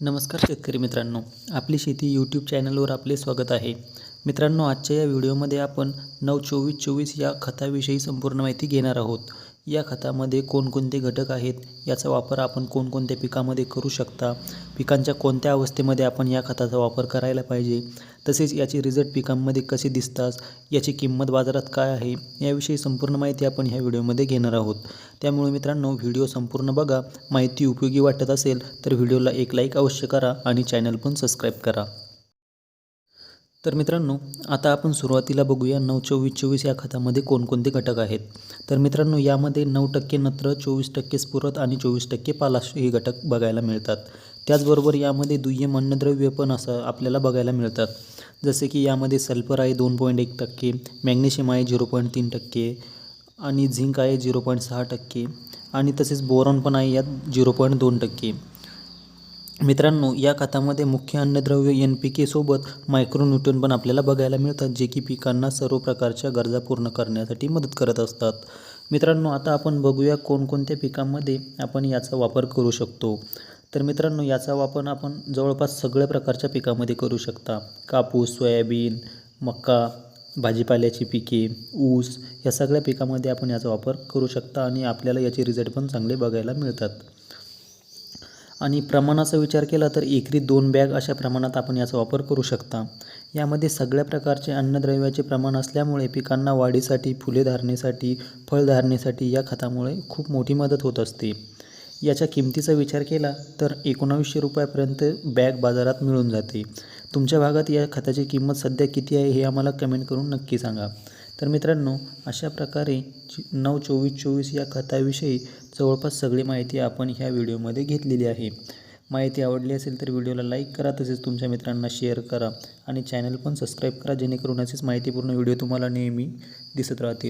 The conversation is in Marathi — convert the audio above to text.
नमस्कार शेतकरी मित्रांनो आपली शेती यूट्यूब चॅनलवर आपले स्वागत आहे. मित्रांनो आजच्या या व्हिडिओमध्ये आपण नऊ चोवीस चोवीस या खताविषयी संपूर्ण माहिती घेणार आहोत. या खतामध्ये कोणकोणते घटक आहेत? याचा वापर आपण कोणकोणत्या पिकामध्ये करू शकता? पिकांच्या कोणत्या अवस्थेमध्ये आपण या खताचा वापर करायला पाहिजे? तसेच याचे रिझल्ट पिकांमध्ये कसे दिसतात? याची किंमत बाजारात काय आहे? याविषयी संपूर्ण माहिती आपण ह्या व्हिडिओमध्ये घेणार आहोत. त्यामुळे मित्रांनो व्हिडिओ संपूर्ण बघा. माहिती उपयोगी वाटत असेल तर व्हिडिओला एक लाईक अवश्य करा आणि चॅनल पण सबस्क्राईब करा. तर मित्रांनो आता आपण सुरुवातीला बघूया नऊ चोवीस चोवीस या खतामध्ये कोणकोणते घटक आहेत. तर मित्रांनो यामध्ये नऊ टक्के नत्र चोवीस टक्के स्फुरत आणि चोवीस टक्के पालाश हे घटक बघायला मिळतात. त्याचबरोबर यामध्ये दुय्यम अन्नद्रव्य पण असं आपल्याला बघायला मिळतात. जसे की यामध्ये सल्फर आहे दोन पॉईंट एक टक्के मॅग्नेशियम आहे झिरो पॉईंट तीन टक्के आणि झिंक आहे झिरो पॉईंट सहा टक्के आणि तसेच बोरॉन पण आहे यात झिरो पॉईंट दोन टक्के. मित्रांनो या खतामध्ये मुख्य अन्नद्रव्य एन पी केसोबत मायक्रोन्यूट्रन पण आपल्याला बघायला मिळतात जे की पिकांना सर्व प्रकारच्या गरजा पूर्ण करण्यासाठी मदत करत असतात. मित्रांनो आता आपण बघूया कोणकोणत्या पिकांमध्ये आपण याचा वापर करू शकतो. तर मित्रांनो याचा वापर आपण जवळपास सगळ्या प्रकारच्या पिकामध्ये करू शकता. कापूस सोयाबीन मका भाजीपाल्याची पिके ऊस या सगळ्या पिकामध्ये आपण याचा वापर करू शकता आणि आपल्याला याचे रिझल्ट पण चांगले बघायला मिळतात. आणि प्रमाणाचा विचार केला तर एकरी दोन बॅग अशा प्रमाणात आपण याचा वापर करू शकता. यामध्ये सगळ्या प्रकारचे अन्नद्रव्याचे प्रमाण असल्यामुळे पिकांना वाढीसाठी फुले धारणेसाठी फळधारणेसाठी या खतामुळे खूप मोठी मदत होत असते. याच्या किमतीचा विचार केला तर एकोणावीसशे रुपयापर्यंत बॅग बाजारात मिळून जाते. तुमच्या भागात या खताची किंमत सध्या किती आहे हे आम्हाला कमेंट करून नक्की सांगा. तर मित्रांनो अशा प्रकारे नऊ चोवीस चोवीस या खताविषयी जवळपास सगळी माहिती आपण ह्या व्हिडिओमध्ये घेतलेली आहे. माहिती आवडली असेल तर व्हिडिओला लाईक करा तसेच तुमच्या मित्रांना शेअर करा आणि चॅनल पण सबस्क्राईब करा जेणेकरून असेच माहितीपूर्ण व्हिडिओ तुम्हाला नेहमी दिसत राहतील.